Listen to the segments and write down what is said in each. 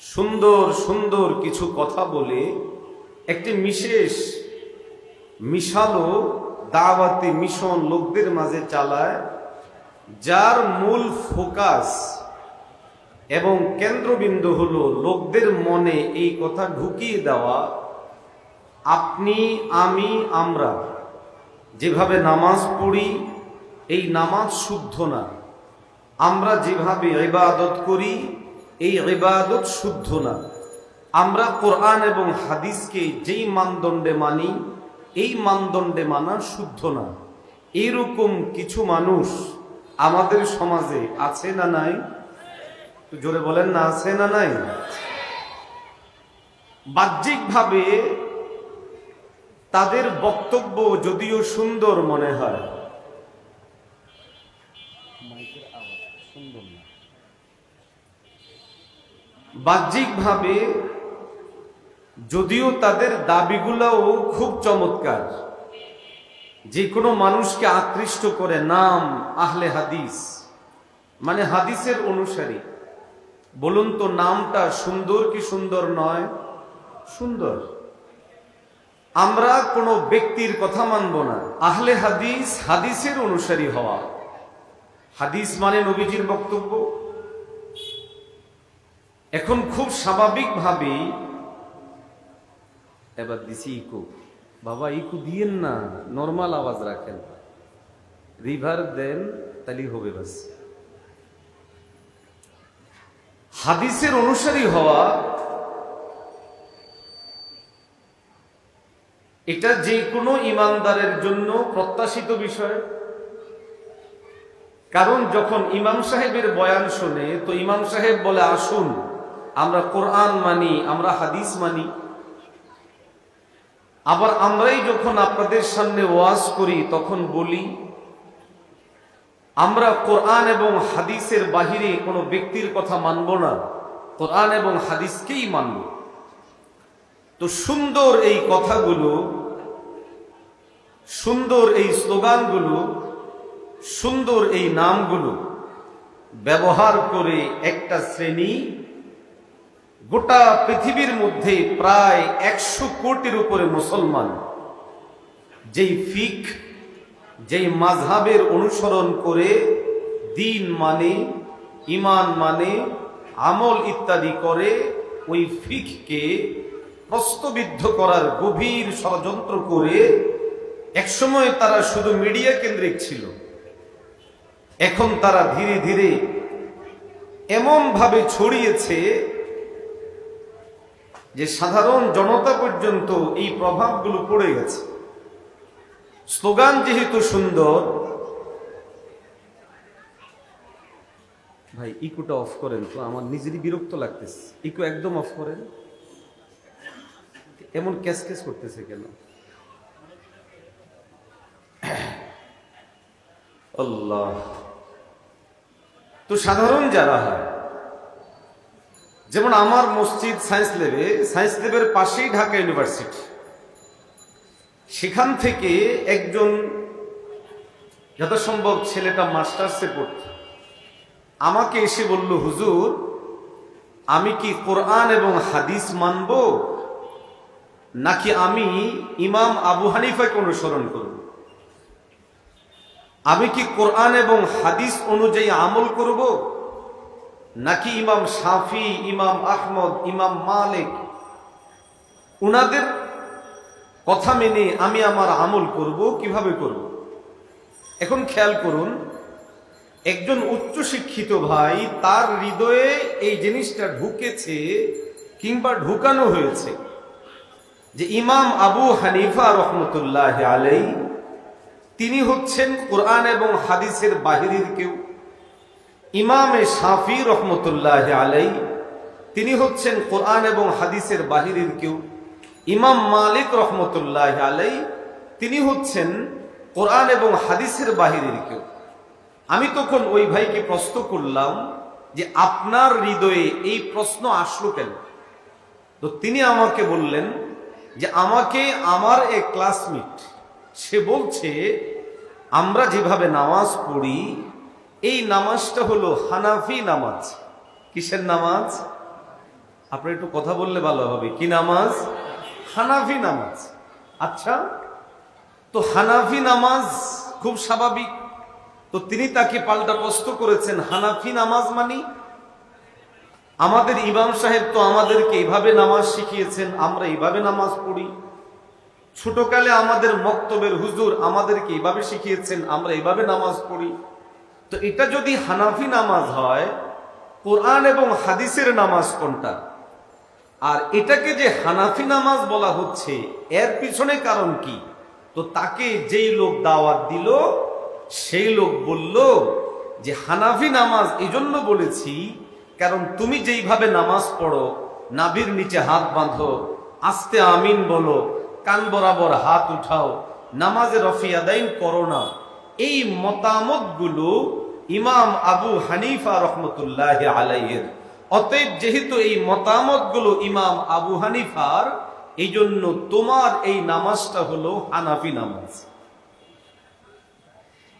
সুন্দর সুন্দর কিছু কথা বলে একটি বিশেষ মিশালো দাওয়াতি মিশন লোকদের মাঝে চালায়, যার মূল ফোকাস এবং কেন্দ্রবিন্দু হলো লোকদের মনে এই কথা ঢুকিয়ে দেওয়া, আপনি, আমি, আমরা। যেভাবে নামাজ পড়ি, এই নামাজ শুদ্ধ না। আমরা যেভাবে ইবাদত করি এই ইবাদত শুদ্ধ না। আমরা কোরআন এবং হাদিসকে যেই মানদণ্ডে মানি, এই মানদণ্ডে মানা শুদ্ধ না। এইরকম কিছু মানুষ আমাদের সমাজে আছে না নাই? জোরে বলেন, না আছে না নাই? বাহ্যিকভাবে তাদের বক্তব্য যদিও সুন্দর মনে হয় বাহ্যিকভাবে যদিও তাদের দাবিগুলোও খুব চমৎকার। যে কোনো মানুষকে আকৃষ্ট করে নাম আহলে হাদিস মানে হাদিসের অনুসারী। বলুন তো নামটা সুন্দর কি সুন্দর নয়? সুন্দর। আমরা কোনো ব্যক্তির কথা মানব না। আহলে হাদিস হাদিসের অনুসারী হওয়া। হাদিস মানে নবীজির বক্তব্য। এখন খুব স্বাভাবিকভাবেই এবার দিছি ইকো। বাবা, ইকো দিয়েন না, নর্মাল আওয়াজ রাখেন। রিভার দেন, তাহলে হবে বাস। হাদিসের অনুসারী হওয়া, এটা যে কোনো ইমানদারের জন্য প্রত্যাশিত বিষয়। কারণ যখন ইমাম সাহেবের বয়ান শোনে, তো ইমাম সাহেব বলে, আসুন। আমরা কোরআন মানি, আমরা হাদিস মানি। আবার আমরাই যখন আপনাদের সামনে ওয়াজ করি, তখন বলি, আমরা কোরআন এবং হাদিসের বাহিরে কোনো ব্যক্তির কথা মানব না। কোরআন এবং হাদিসকেই মানব। তো সুন্দর এই কথাগুলো, সুন্দর এই স্লোগানগুলো, সুন্দর এই নামগুলো ব্যবহার করে একটা শ্রেণি গোটা পৃথিবীর মধ্যে প্রায় একশো কোটির উপরে মুসলমান। যেই ফিক, যেই মাঝহাবের অনুসরণ করে দিন মানে ইমান মানে আমল ইত্যাদি করে, ওই ফিককে প্রস্তবিদ্ধ করার গভীর ষড়যন্ত্র করে একসময় তারা শুধু মিডিয়া কেন্দ্রিক ছিল। এখন তারা ধীরে ধীরে এমন ভাবে ছড়িয়েছে যে সাধারণ জনতা পর্যন্ত এই প্রভাবগুলো পড়ে গেছে। স্লোগান যেহেতু সুন্দর, ভাই, ইকুটা অফ করেন তো, আমার নিজেরই বিরক্ত লাগতেছে। ইকু একদম অফ করেন। এমন ক্যাস ক্যাস করতেছে কেন? আল্লাহ। তো সাধারণ যারা হয় যেমন আমার মসজিদ সায়েন্স ল্যাবে, সায়েন্স ল্যাবের পাশেই ঢাকা ইউনিভার্সিটি। সেখান থেকে একজন যথাসম্ভব ছেলেটা মাস্টার্সে পড়ত। আমাকে এসে বলল, হুজুর, আমি কি কোরআন এবং হাদিস মানব? নাকি আমি ইমাম আবু হানিফাকে অনুসরণ করব? আমি কি কোরআন এবং হাদিস অনুযায়ী আমল করব? নাকি ইমাম শাফি, ইমাম আহমদ, ইমাম মালিক? উনাদের কথা মেনে আমি আমার আমল করব, কীভাবে করব? এখন খেয়াল করুন, একজন উচ্চ শিক্ষিত ভাই তার হৃদয়ে এই জিনিসটা ঢুকেছে কিংবা ঢুকানো হয়েছে যে ইমাম আবু হানিফা রহমতুল্লাহ আলাই তিনি হচ্ছেন কোরআন এবং হাদিসের বাহিরের কেউ। ইমামে সাফি রহমতুল্লাহ আলাই তিনি হচ্ছেন কোরআন এবং হাদিসের বাহিরের কেউ। ইমাম মালিক রহমতুল্লাহ আলাই তিনি হচ্ছেন কোরআন এবং হাদিসের বাহিরের কেউ। আমি তখন ওই ভাইকে প্রশ্ন করলাম যে, আপনার হৃদয়ে এই প্রশ্ন আসলো কেন? তো তিনি আমাকে বললেন যে, আমাকে আমার এক ক্লাসমেট, সে বলছে, আমরা যেভাবে নামাজ পড়ি এই নামাজটা হলো হানাফি নামাজ। কিসের নামাজ? আপনি একটু কথা বললে ভালো হবে। কি নামাজ? হানাফি নামাজ। আচ্ছা তো হানাফি নামাজ খুব স্বাভাবিক। তো তিনি তাকে পাল্টা প্রশ্ন করেছেন, হানাফি নামাজ মানি? আমাদের ইমাম সাহেব তো আমাদেরকে এইভাবে নামাজ শিখিয়েছেন, আমরা এইভাবে নামাজ পড়ি। ছোটকালে আমাদের মক্তবের হুজুর আমাদেরকে এইভাবে শিখিয়েছেন, আমরা এইভাবে নামাজ পড়ি। তো এটা যদি হানাফি নামাজ হয়, কোরআন এবং হাদিসের নামাজ কোনটা? আর এটাকে যে হানাফি নামাজ বলা হচ্ছে, এর পিছনে কারণ কি? তো তাকে যেই লোক দাওয়াত দিল, সেই লোক বলল যে, হানাফি নামাজ এই জন্য বলেছি, কারণ তুমি যেইভাবে নামাজ পড়ো, নাভির নিচে হাত বাঁধো, আস্তে আমিন বলো, কান বরাবর হাত উঠাও নামাজে রফি আদাইন করো না, এই মতামতগুলো ইমাম আবু হানিফা রহমতুল্লাহ আলাইয়ের অতএব যেহেতু এই মতামতগুলো ইমাম আবু হানিফার এই জন্য তোমার এই নামাজটা হলো হানাফি নামাজ।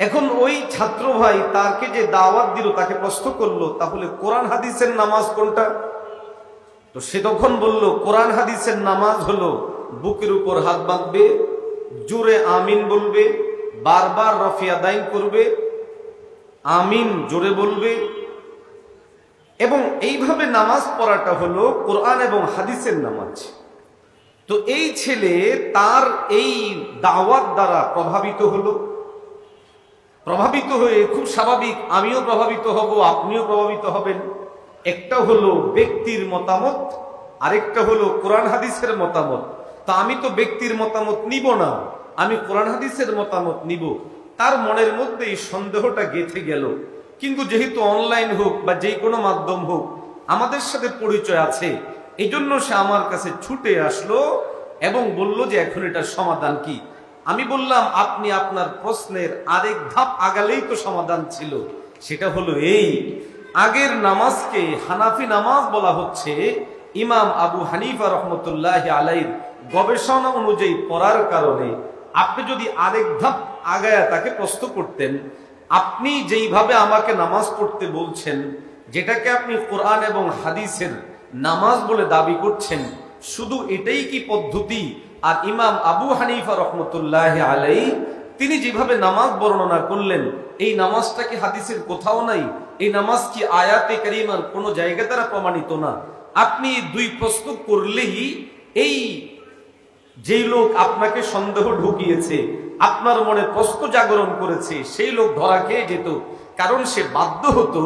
এখন ওই ছাত্র ভাই তাকে যে দাওয়াত দিল, তাকে প্রশ্ন করল, তাহলে কোরআন হাদিসের নামাজ কোনটা? তো সে তখন বলল, কোরআন হাদিসের নামাজ হলো বুকের উপর হাত বাঁধবে, জোরে আমিন বলবে, বারবার রফিয়া দাইন করবে আমিন জোরে বলবে। এবং এইভাবে নামাজ পড়াটা হলো কোরআন এবং হাদিসের নামাজ। তো এই ছেলে তার এই দাওয়াত দ্বারা প্রভাবিত হলো। প্রভাবিত হয়ে খুব স্বাভাবিক, আমিও প্রভাবিত হব, আপনিও প্রভাবিত হবেন। একটা হলো ব্যক্তির মতামত, আরেকটা হলো কোরআন হাদিসের মতামত। তা আমি তো ব্যক্তির মতামত নিব না, আমি কোরআন হাদিসের মতামত নিব। তার মনের মধ্যে এই সন্দেহটা গেঁথে গেল। কিন্তু যেহেতু অনলাইন হোক বা যে কোনো মাধ্যম হোক, আমাদের সাথে পরিচয় আছে, এই জন্য সে আমার কাছে ছুটে আসলো এবং বলল যে, এখন এটার সমাধান কি? আমি বললাম, আপনি আপনার প্রশ্নের আরেক ধাপ আগালেই তো সমাধান ছিল। সেটা হলো এই, আগের নামাজকে হানাফি নামাজ বলা হচ্ছে, ইমাম আবু হানিফা রহমতুল্লাহ আলাইর গবেষণা অনুযায়ী পড়ার কারণে। আপনি যদি আরেক ধাপ আগায়া তাকে প্রশ্ন করতেন। আপনি যেইভাবে আমাকে নামাজ পড়তে বলছেন, যেটাকে আপনি কোরআন এবং হাদিসের নামাজ বলে দাবি করছেন, শুধু এটাই কি পদ্ধতি? আর ইমাম আবু হানিফা রহমতুল্লাহ আলাই তিনি যেভাবে নামাজ বর্ণনা করলেন, এই নামাজটা কি হাদিসের কোথাও নাই? এই নামাজ কি আয়াতে করিমার কোনো জায়গা দ্বারা প্রমাণিত না? আপনি দুই প্রশ্ন করলেই এই যেই লোক আপনাকে সন্দেহ ঢুকিয়েছে, আপনার মনে প্রশ্ন জাগরণ করেছে, সেই লোক ধরা খেয়ে যেত। কারণ সে বাধ্য হতো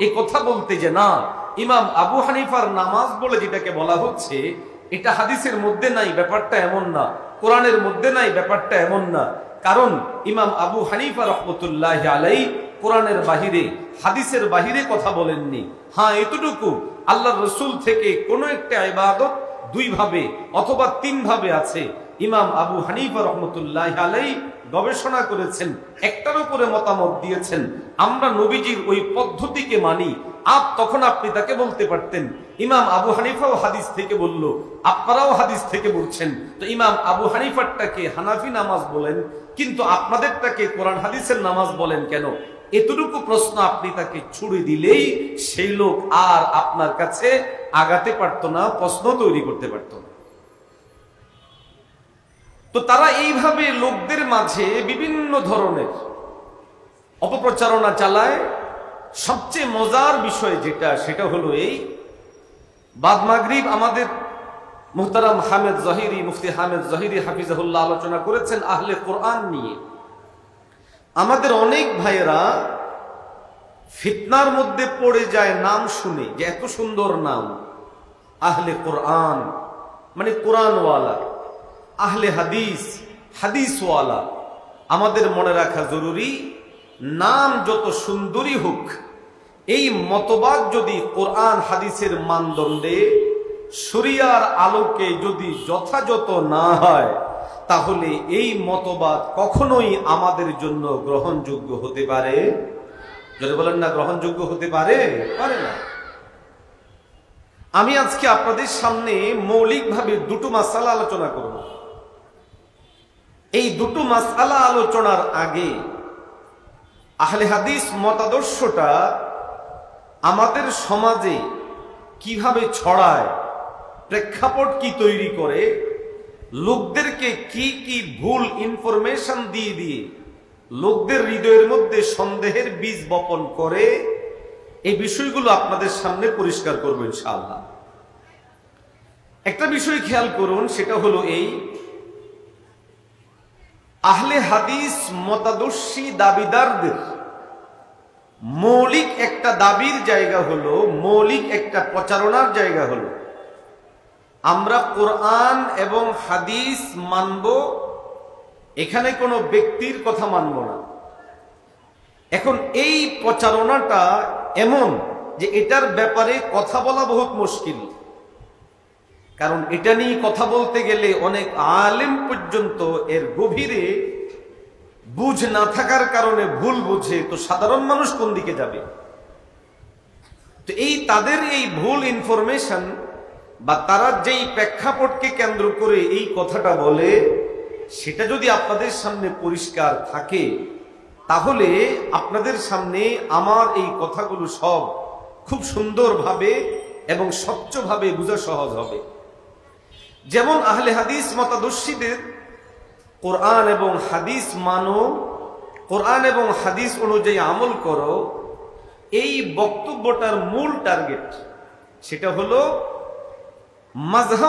এ কথা বলতে যে, না, ইমাম আবু হানিফার নামাজ বলে যেটাকে বলা হচ্ছে, এটা হাদিসের মধ্যে নাই, ব্যাপারটা এমন না। কোরআনের মধ্যে নাই, ব্যাপারটা এমন না। কারণ ইমাম আবু হানিফা রহমতুল্লাহ আলাই কোরআনের বাহিরে, হাদিসের বাহিরে কথা বলেননি। হ্যাঁ এতটুকু। আল্লাহ রসুল থেকে কোনো একটা ইবাদত দুই ভাবে অথবা তিন ভাবে আছে। ইমাম আবু হানিফা রহমতুল্লাহ আলাই গবেষণা করেছেন, একটার উপরে মতামত দিয়েছেন, আমরা নবীজির ওই পদ্ধতিকে মানি। আপ তখন আপনি তাকে বলতে পারতেন। ইমাম আবু হানিফাও হাদিস থেকে বলল, আপনারাও হাদিস থেকে বলছেন। তো ইমাম আবু হানিফারটাকে হানাফি নামাজ বলেন, কিন্তু আপনাদেরটাকে কোরআন হাদিসের নামাজ বলেন কেন? এতটুকু প্রশ্ন আপনি তাকে ছুড়ে দিলেই সেই লোক আর আপনার কাছে আগাতে পারতো না, প্রশ্ন তৈরি করতে পারতো না। তো তারা এইভাবে লোকদের মাঝে বিভিন্ন ধরনের অপপ্রচারণা চালায়। সবচেয়ে মজার বিষয় যেটা, সেটা হলো এই, বাদ মাগরিব আমাদের মুহতারাম হামেদ জহিরি, মুফতি হামেদ জহিরি হাফিজাহুল্লাহ আলোচনা করেছেন আহলে কোরআন নিয়ে। আমাদের অনেক ভাইয়েরা ফিতনার মধ্যে পড়ে যায় নাম শুনে, যে এত সুন্দর নাম। আহলে কোরআন মানে কোরআনওয়ালা। আহলে হাদিস, হাদিসওয়ালা। আমাদের মনে রাখা জরুরি, নাম যত সুন্দরী হোক, এই মতবাদ যদি কোরআন হাদিসের মানদণ্ডে শরিয়ার আলোকে যদি যথাযথ না হয় তাহলে এই মতবাদ কখনোই আমাদের জন্য গ্রহণযোগ্য হতে পারে? যদি বলেন না, গ্রহণযোগ্য হতে পারে? পারে না। আমি আজকে আপনাদের সামনে মৌলিকভাবে দুটো মাসালা আলোচনা করব। এই দুটো মাসালা আলোচনার আগে আহলে হাদিস মতাদর্শটা আমাদের সমাজে কীভাবে ছড়ায়, প্রেক্ষাপট কি তৈরি করে লোকদেরকে কি কি ভুল ইনফরমেশন দিয়ে দিয়ে লোকদের হৃদয়ের মধ্যে সন্দেহের বীজ বপন করে, এই বিষয়গুলো আপনাদের সামনে পরিষ্কার করব ইনশাআল্লাহ। একটা বিষয় খেয়াল করুন, সেটা হলো এই, আহলে হাদিস মতাদর্শী দাবিদারদের মৌলিক একটা দাবির জায়গা হলো, মৌলিক একটা প্রচারণার জায়গা হলো। আমরা কোরআন এবং হাদিস মানব, এখানে কোনো ব্যক্তির কথা মানব না। এখন এই প্রচারণাটা এমন যে এটার ব্যাপারে কথা বলা বহুত মুশকিল। কারণ এটা নিয়ে কথা বলতে গেলে অনেক আলেম পর্যন্ত এর গভীরে বুঝ না থাকার কারণে ভুল বুঝে তো সাধারণ মানুষ কোন দিকে যাবে? তো এই তাদের এই ভুল ইনফরমেশন বা তারা যেই প্রেক্ষাপটকে কেন্দ্র করে এই কথাটা বলে, সেটা যদি আপনাদের সামনে পরিষ্কার থাকে, তাহলে আপনাদের সামনে আমার এই কথাগুলো সব খুব সুন্দরভাবে এবং স্বচ্ছভাবে বোঝা সহজ হবে। যেমন আহলে হাদিস মতাদর্শীদের কোরআন এবং হাদিস মানো, কোরআন এবং হাদিস অনুযায়ী আমল করো, এই বক্তব্যটার মূল টার্গেট সেটা হলো मजहब